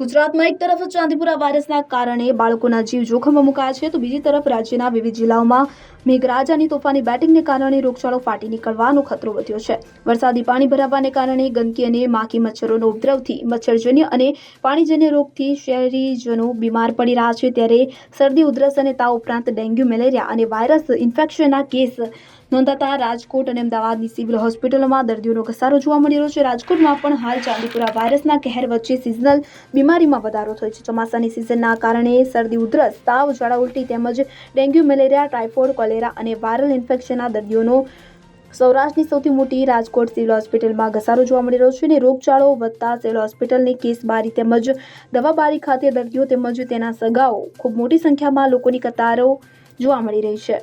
ગુજરાતમાં એક તરફ ચાંદીપુરા વાયરસના કારણે બાળકોના જીવ જોખમમાં મુકાયા છે, તો બીજી તરફ રાજ્યના વિવિધ જિલ્લાઓમાં મેઘરાજાની તોફાની બેટિંગને કારણે રોગચાળો ફાટી નીકળવાનો ખતરો વધ્યો છે. વરસાદી પાણી ભરાવાને કારણે ગંદકી અને માખી મચ્છરોનો ઉપદ્રવથી મચ્છરજન્ય અને પાણીજન્ય રોગથી શહેરીજનો બીમાર પડી રહ્યા છે, ત્યારે શરદી, ઉધરસ અને તાવ ઉપરાંત ડેન્ગ્યુ, મેલેરિયા અને વાયરસ ઇન્ફેક્શનના કેસ નોંધાતા રાજકોટ અને અમદાવાદની સિવિલ હોસ્પિટલોમાં દર્દીઓનો ઘસારો જોવા મળી રહ્યો છે. રાજકોટમાં પણ હાલ ચાંદીપુરા વાયરસના કહેર વચ્ચે સિઝનલ બીમારીમાં વધારો થયો છે. ચોમાસાની સિઝનના કારણે શરદી, ઉધરસ, તાવ ઝાડા ઉલટી તેમજ ડેન્ગ્યુ, મેલેરિયા, ટાઇફોઇડ, કોલેરા અને વાયરલ ઇન્ફેક્શનના દર્દીઓનો સૌરાષ્ટ્રની સૌથી મોટી રાજકોટ સિવિલ હોસ્પિટલમાં ઘસારો જોવા મળી રહ્યો છે અને રોગચાળો વધતા સિવિલ હોસ્પિટલની કેસબારી તેમજ દવાબારી ખાતે દર્દીઓ તેમજ તેના સગાઓ ખૂબ મોટી સંખ્યામાં લોકોની કતારો જોવા મળી રહી છે.